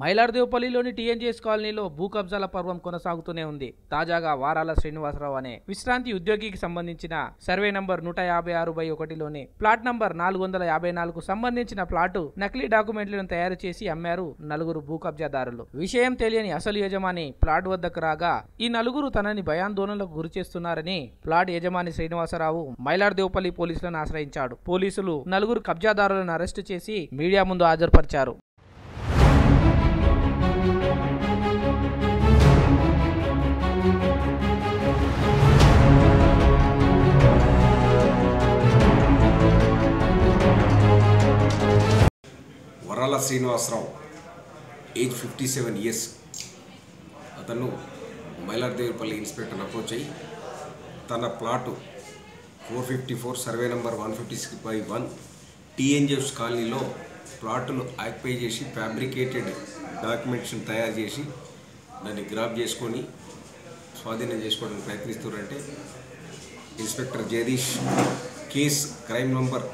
మైలార్దేవపల్లిలోని TNGS కాలనీలో భూ కబ్జాల పర్వం కొనసాగుతూనే ఉంది. తాజాగా వారాల శ్రీనివాసరావు అనే విశ్రాంతి ఉద్యోగికి సంబంధించిన సర్వే నంబర్ నూట యాభై ఆరు బై ఒకటిలోని ప్లాట్ నంబర్ నాలుగు వందల యాభై నాలుగు సంబంధించిన ప్లాటు నకిలీ డాక్యుమెంట్లను తయారు చేసి అమ్మారు నలుగురు భూ కబ్జాదారులు. విషయం తెలియని అసలు యజమాని ప్లాట్ వద్దకు రాగా ఈ నలుగురు తనని భయాందోళనలకు గురి చేస్తున్నారని ప్లాట్ యజమాని శ్రీనివాసరావు మైలార్దేవపల్లి పోలీసులను ఆశ్రయించాడు. పోలీసులు నలుగురు కబ్జాదారులను అరెస్టు చేసి మీడియా ముందు హాజరుపరిచారు. Marrala Srinivasarao age fifty seven years అతను మైలార్దేవిపల్లి ఇన్స్పెక్టర్ అప్రోచ్ అయ్యి తన plot four fifty four survey number one fifty six by one TNGFs కాలనీలో ప్లాటును ఆక్యుపై చేసి ఫ్యాబ్రికేటెడ్ డాక్యుమెంట్స్ని తయారు చేసి దాన్ని గ్రాప్ చేసుకొని స్వాధీనం చేసుకోవడానికి ప్రయత్నిస్తున్నారంటే inspector Jagadish case crime number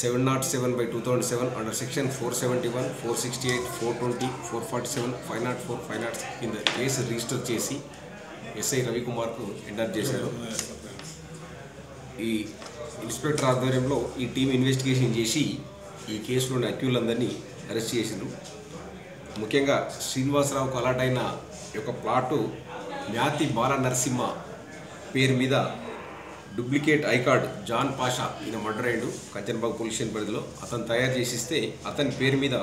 seven nought seven by two thousand seven under section four seventy one four sixty eight four twenty four forty seven five nought four five nought కింద case register చేసి SI రవికుమార్కు enter చేశారు. ఈ inspector ఆధ్వర్యంలో ఈ team investigation చేసి ఈ కేసులోని అక్యూలందరినీ arrest చేసిండ్రు. ముఖ్యంగా శ్రీనివాసరావుకు అలాటైన యొక్క ప్లాటు మ్యాతి బాల నరసింహ పేరు మీద డూప్లికేట్ ఐకార్డ్ జాన్ పాషా ఈయన మర్డర్ అయ్యాడు కంచన్బాగ్ పోలీస్ స్టేషన్ పరిధిలో. అతను తయారు చేసిస్తే అతని పేరు మీద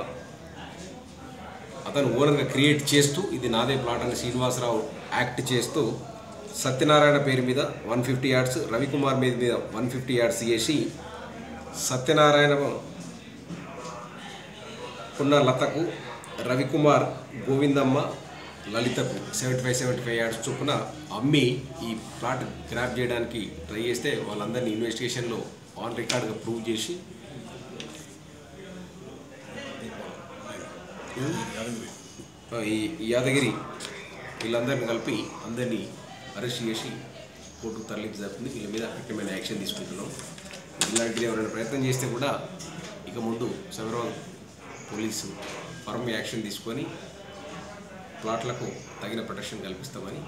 అతను ఓనర్గా క్రియేట్ చేస్తూ ఇది నాదే ప్లాట్ అని శ్రీనివాసరావు యాక్ట్ చేస్తూ సత్యనారాయణ పేరు మీద వన్ ఫిఫ్టీ యార్డ్స్ రవికుమార్ మీద మీద వన్ ఫిఫ్టీ యార్డ్స్ చేసి సత్యనారాయణ ఉన్న లతకు Ravikumar Govindamma లలితకు seventy five seventy five yards చొప్పున అమ్మి ఈ ప్లాట్ గ్రాప్ చేయడానికి ట్రై చేస్తే వాళ్ళందరినీ ఇన్వెస్టిగేషన్లో ఆన్ రికార్డ్గా ప్రూవ్ చేసి ఈ యాదగిరి వీళ్ళందరిని కలిపి అందరినీ అరెస్ట్ చేసి కోర్టుకు తరలించి జరుగుతుంది. వీళ్ళ మీద కఠినమైన యాక్షన్ తీసుకుంటున్నాం. ఇలాంటిది ఎవరైనా ప్రయత్నం చేస్తే కూడా ఇక ముందు సైబరాబాద్ పోలీసు ఫర్మ్ యాక్షన్ తీసుకొని ప్లాట్లకు తగిన ప్రొటెక్షన్ కల్పిస్తామని